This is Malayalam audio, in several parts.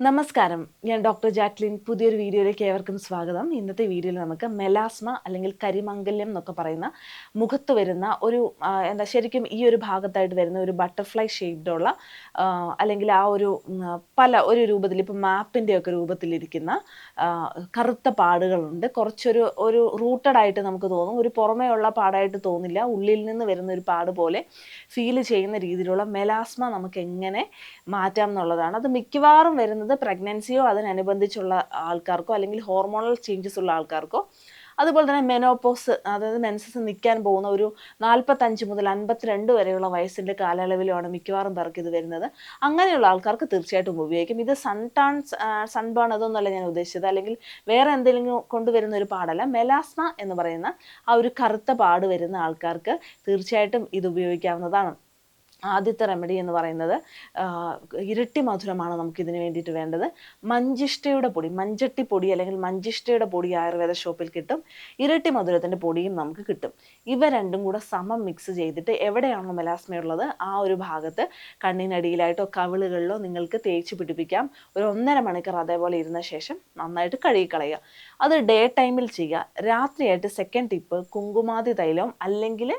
നമസ്കാരം. ഞാൻ ഡോക്ടർ ജാക്ലിൻ. പുതിയൊരു വീഡിയോയിലേക്ക് ഏവർക്കും സ്വാഗതം. ഇന്നത്തെ വീഡിയോയിൽ നമുക്ക് മെലാസ്മ അല്ലെങ്കിൽ കരിമംഗല്യം എന്നൊക്കെ പറയുന്ന മുഖത്ത് വരുന്ന ഒരു എന്താ ശരിക്കും ഈ ഒരു ഭാഗത്തായിട്ട് വരുന്ന ഒരു ബട്ടർഫ്ലൈ ഷേപ്ഡുള്ള അല്ലെങ്കിൽ ആ ഒരു പല ഒരു രൂപത്തിൽ ഇപ്പം മാപ്പിന്റെ ഒക്കെ രൂപത്തിലിരിക്കുന്ന കറുത്ത പാടുകളുണ്ട്. കുറച്ചൊരു ഒരു റൂട്ടഡ് ആയിട്ട് നമുക്ക് തോന്നും. ഒരു പുറമേയുള്ള പാടായിട്ട് തോന്നില്ല. ഉള്ളിൽ നിന്ന് വരുന്ന ഒരു പാട് പോലെ ഫീൽ ചെയ്യുന്ന രീതിയിലുള്ള മെലാസ്മ നമുക്ക് എങ്ങനെ മാറ്റാം എന്നുള്ളതാണ്. അത് മിക്കവാറും വരുന്നത് പ്രഗ്നൻസിയോ അതിനനുബന്ധിച്ചുള്ള ആൾക്കാർക്കോ അല്ലെങ്കിൽ ഹോർമോണൽ ചേഞ്ചസ് ഉള്ള ആൾക്കാർക്കോ. അതുപോലെ തന്നെ മെനോപോസ് അതായത് മെൻസസ് നിൽക്കാൻ പോകുന്ന ഒരു നാൽപ്പത്തഞ്ച് മുതൽ അൻപത്തിരണ്ട് വരെയുള്ള വയസ്സിന്റെ കാലയളവിലുമാണ് മിക്കവാറും പേർക്ക് ഇത് വരുന്നത്. അങ്ങനെയുള്ള ആൾക്കാർക്ക് തീർച്ചയായിട്ടും ഉപയോഗിക്കും. ഇത് സൺ ടാൺ സൺബേൺ അതൊന്നുമല്ല ഞാൻ ഉദ്ദേശിച്ചത്. അല്ലെങ്കിൽ വേറെ എന്തെങ്കിലും കൊണ്ടുവരുന്ന ഒരു പാടല്ല. മെലാസ്മ എന്ന് പറയുന്ന ആ ഒരു കറുത്ത പാട് വരുന്ന ആൾക്കാർക്ക് തീർച്ചയായിട്ടും ഇത് ഉപയോഗിക്കാവുന്നതാണ്. ആദ്യത്തെ റെമഡി എന്ന് പറയുന്നത് ഇരട്ടി മധുരമാണ് നമുക്ക് ഇതിന് വേണ്ടിയിട്ട് വേണ്ടത്. മഞ്ചിഷ്ടയുടെ പൊടി മഞ്ചട്ടി പൊടി അല്ലെങ്കിൽ മഞ്ചിഷ്ടയുടെ പൊടി ആയുർവേദ ഷോപ്പിൽ കിട്ടും. ഇരട്ടി മധുരത്തിന്റെ പൊടിയും നമുക്ക് കിട്ടും. ഇവ രണ്ടും കൂടെ സമം മിക്സ് ചെയ്തിട്ട് എവിടെയാണോ മെലാസ്മയുള്ളത് ആ ഒരു ഭാഗത്ത് കണ്ണിനടിയിലായിട്ടോ കവിളുകളിലോ നിങ്ങൾക്ക് തേച്ച് പിടിപ്പിക്കാം. ഒരു ഒന്നര മണിക്കൂർ അതേപോലെ ഇരുന്ന ശേഷം നന്നായിട്ട് കഴുകിക്കളയുക. അത് ഡേ ടൈമിൽ ചെയ്യുക. രാത്രിയായിട്ട് സെക്കൻഡ് ടിപ്പ് കുങ്കുമാതി തൈലം അല്ലെങ്കിൽ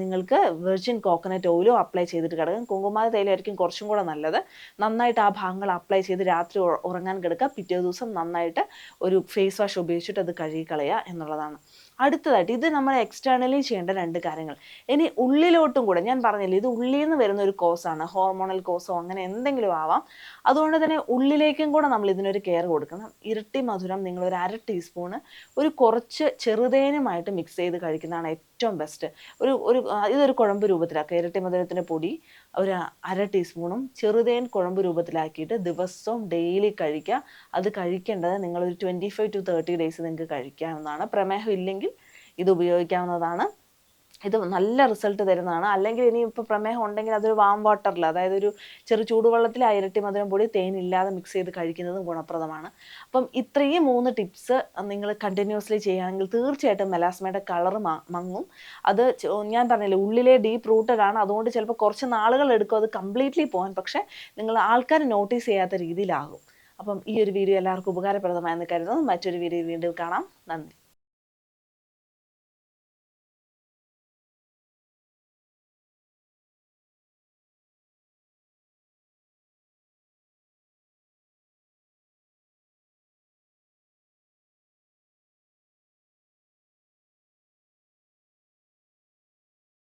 നിങ്ങൾക്ക് വെർജിൻ കോക്കനട്ട് ഓയിലോ അപ്ലൈ ചെയ്തിട്ട് കിടക്കും. കുങ്കുമാല തൈലമായിരിക്കും കുറച്ചും കൂടെ നല്ലത്. നന്നായിട്ട് ആ ഭാഗങ്ങൾ അപ്ലൈ ചെയ്ത് രാത്രി ഉറങ്ങാൻ കിടക്കുക. പിറ്റേ ദിവസം നന്നായിട്ട് ഒരു ഫേസ് വാഷ് ഉപയോഗിച്ചിട്ട് അത് കഴുകിക്കളയുക എന്നുള്ളതാണ്. അടുത്തതായിട്ട് ഇത് നമ്മൾ എക്സ്റ്റേണലി ചെയ്യേണ്ട രണ്ട് കാര്യങ്ങൾ. ഇനി ഉള്ളിലോട്ടും കൂടെ ഞാൻ പറഞ്ഞില്ല ഇത് ഉള്ളിൽ നിന്ന് വരുന്ന ഒരു കോസാണ് ഹോർമോണൽ കോസോ അങ്ങനെ എന്തെങ്കിലും ആവാം. അതുകൊണ്ട് തന്നെ ഉള്ളിലേക്കും കൂടെ നമ്മൾ ഇതിനൊരു കെയർ കൊടുക്കണം. ഇരട്ടി മധുരം നിങ്ങൾ ഒരു അര ടീസ്പൂണ് ഒരു കുറച്ച് ചെറുതേനുമായിട്ട് മിക്സ് ചെയ്ത് കഴിക്കുന്നതാണ് ഏറ്റവും ബെസ്റ്റ് ഒരു ഒരു ഇതൊരു കുഴമ്പ് രൂപത്തിലാക്കുക. ഇരട്ടി മധുരത്തിന്റെ പൊടി ഒരു അര ടീസ്പൂണും ചെറുതേൻ കുഴമ്പ് രൂപത്തിലാക്കിയിട്ട് ദിവസവും ഡെയിലി കഴിക്കുക. അത് കഴിക്കേണ്ടത് നിങ്ങളൊരു twenty five to thirty days നിങ്ങൾക്ക് കഴിക്കാവുന്നതാണ്. പ്രമേഹം ഇല്ലെങ്കിൽ ഇത് ഉപയോഗിക്കാവുന്നതാണ്. ഇത് നല്ല റിസൾട്ട് തരുന്നതാണ്. അല്ലെങ്കിൽ ഇനി ഇപ്പോൾ പ്രമേഹം ഉണ്ടെങ്കിൽ അതൊരു വാം വാട്ടറിൽ അതായത് ഒരു ചെറു ചൂടുവെള്ളത്തിൽ ഇരട്ടി മധുരം പൊടി തേനില്ലാതെ മിക്സ് ചെയ്ത് കഴിക്കുന്നതും ഗുണപ്രദമാണ്. അപ്പം ഇത്രയും മൂന്ന് ടിപ്സ് നിങ്ങൾ കണ്ടിന്യൂസ്ലി ചെയ്യുകയാണെങ്കിൽ തീർച്ചയായിട്ടും മെലാസ്മയുടെ കളർ മങ്ങും. അത് ഞാൻ പറഞ്ഞില്ലേ ഉള്ളിലെ ഡീപ്പ് റൂട്ടഡ് ആണ് അതുകൊണ്ട് ചിലപ്പോൾ കുറച്ച് നാളുകൾ എടുക്കും അത് കംപ്ലീറ്റ്ലി പോകാൻ പക്ഷേ നിങ്ങൾ ആൾക്കാർ നോട്ടീസ് ചെയ്യാത്ത രീതിയിലാകും. അപ്പം ഈ ഒരു വീഡിയോ എല്ലാവർക്കും ഉപകാരപ്രദമായെന്ന് കരുതുന്നു. മറ്റൊരു വീഡിയോ വീണ്ടും കാണാം. നന്ദി.